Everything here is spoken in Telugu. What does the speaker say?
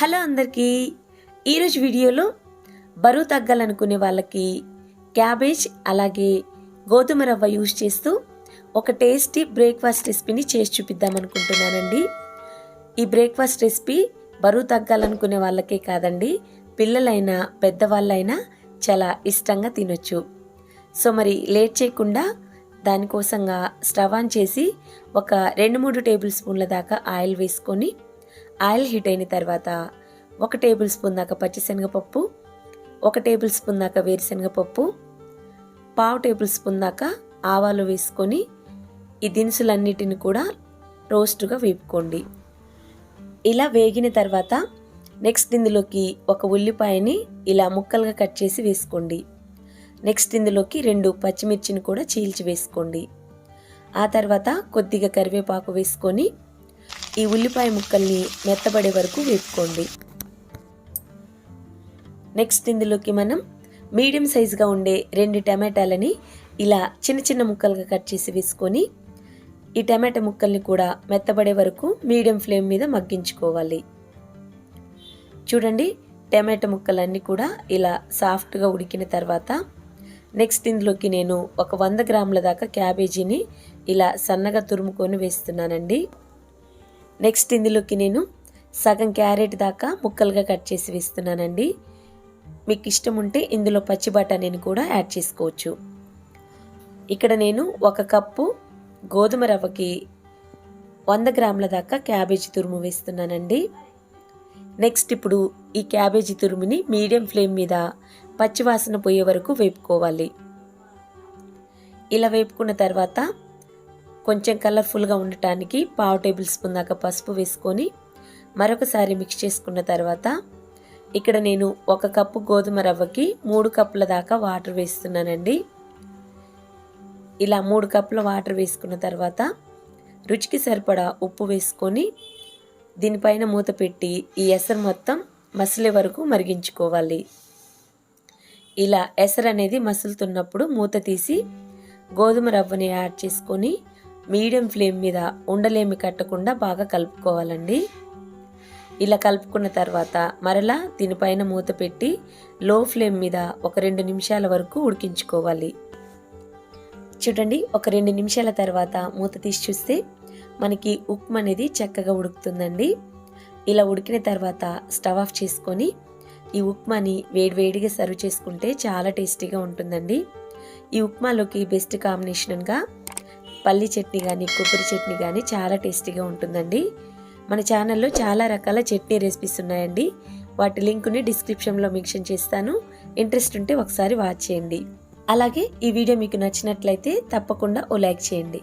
హలో అందరికీ. ఈరోజు వీడియోలో బరువు తగ్గాలనుకునే వాళ్ళకి క్యాబేజ్ అలాగే గోధుమ రవ్వ యూజ్ చేస్తూ ఒక టేస్టీ బ్రేక్ఫాస్ట్ రెసిపీని చేసి చూపిద్దాం అనుకుంటున్నానండి. ఈ బ్రేక్ఫాస్ట్ రెసిపీ బరువు తగ్గాలనుకునే వాళ్ళకే కాదండి పిల్లలైనా పెద్దవాళ్ళైనా చాలా ఇష్టంగా తినొచ్చు. సో మరి లేట్ చేయకుండా దానికోసంగా స్టవ్ ఆన్ చేసి ఒక రెండు మూడు టేబుల్ స్పూన్ల దాకా ఆయిల్ వేసుకొని ఆయిల్ హీట్ అయిన తర్వాత ఒక టేబుల్ స్పూన్ దాకా పచ్చిశనగపప్పు ఒక టేబుల్ స్పూన్ దాకా వేరుశనగపప్పు పావు టేబుల్ స్పూన్ దాకా ఆవాలు వేసుకొని ఈ దినుసులన్నిటిని కూడా రోస్ట్గా వేపుకోండి. ఇలా వేగిన తర్వాత నెక్స్ట్ ఇందులోకి ఒక ఉల్లిపాయని ఇలా ముక్కలుగా కట్ చేసి వేసుకోండి. నెక్స్ట్ ఇందులోకి రెండు పచ్చిమిర్చిని కూడా చీల్చి వేసుకోండి. ఆ తర్వాత కొద్దిగా కరివేపాకు వేసుకొని ఈ ఉల్లిపాయ ముక్కల్ని మెత్తబడే వరకు వేపుకోండి. నెక్స్ట్ ఇందులోకి మనం మీడియం సైజుగా ఉండే రెండు టమాటాలని ఇలా చిన్న చిన్న ముక్కలుగా కట్ చేసి వేసుకొని ఈ టమాటా ముక్కల్ని కూడా మెత్తబడే వరకు మీడియం ఫ్లేమ్ మీద మగ్గించుకోవాలి. చూడండి టమాటా ముక్కలన్నీ కూడా ఇలా సాఫ్ట్గా ఉడికిన తర్వాత నెక్స్ట్ ఇందులోకి నేను ఒక వంద గ్రాముల దాకా క్యాబేజీని ఇలా సన్నగా తురుముకొని వేస్తున్నానండి. నెక్స్ట్ ఇందులోకి నేను సగం క్యారెట్ దాకా ముక్కలుగా కట్ చేసి వేస్తున్నానండి. మీకు ఇష్టం ఉంటే ఇందులో పచ్చి బఠానీని కూడా యాడ్ చేసుకోవచ్చు. ఇక్కడ నేను ఒక కప్పు గోధుమ రవ్వకి వంద గ్రాముల దాకా క్యాబేజీ తురుము వేస్తున్నానండి. నెక్స్ట్ ఇప్పుడు ఈ క్యాబేజీ తురుముని మీడియం ఫ్లేమ్ మీద పచ్చివాసన పోయే వరకు వేపుకోవాలి. ఇలా వేపుకున్న తర్వాత కొంచెం కలర్ఫుల్గా ఉండటానికి పావు టేబుల్ స్పూన్ దాకా పసుపు వేసుకొని మరొకసారి మిక్స్ చేసుకున్న తర్వాత ఇక్కడ నేను ఒక కప్పు గోధుమ రవ్వకి మూడు కప్పుల దాకా వాటర్ వేస్తున్నానండి. ఇలా మూడు కప్పుల వాటర్ వేసుకున్న తర్వాత రుచికి సరిపడా ఉప్పు వేసుకొని దీనిపైన మూత పెట్టి ఈ ఎసరు మొత్తం మసిలే వరకు మరిగించుకోవాలి. ఇలా ఎసరు అనేది మసులుతున్నప్పుడు మూత తీసి గోధుమ రవ్వని యాడ్ చేసుకొని మీడియం ఫ్లేమ్ మీద ఉండలేమి కట్టకుండా బాగా కలుపుకోవాలండి. ఇలా కలుపుకున్న తర్వాత మరలా దీనిపైన మూత పెట్టి లో ఫ్లేమ్ మీద ఒక రెండు నిమిషాల వరకు ఉడికించుకోవాలి. చూడండి ఒక రెండు నిమిషాల తర్వాత మూత తీసి చూస్తే మనకి ఉప్మా అనేది చక్కగా ఉడుకుతుందండి. ఇలా ఉడికిన తర్వాత స్టవ్ ఆఫ్ చేసుకొని ఈ ఉప్మాని వేడివేడిగా సర్వ్ చేసుకుంటే చాలా టేస్టీగా ఉంటుందండి. ఈ ఉప్మాలోకి బెస్ట్ కాంబినేషన్గా పల్లి చట్నీ కానీ కొబ్బరి చట్నీ కానీ చాలా టేస్టీగా ఉంటుందండి. మన ఛానల్లో చాలా రకాల చట్నీ రెసిపీస్ ఉన్నాయండి. వాటి లింక్ని డిస్క్రిప్షన్లో మెన్షన్ చేస్తాను. ఇంట్రెస్ట్ ఉంటే ఒకసారి వాచ్ చేయండి. అలాగే ఈ వీడియో మీకు నచ్చినట్లయితే తప్పకుండా ఓ లైక్ చేయండి.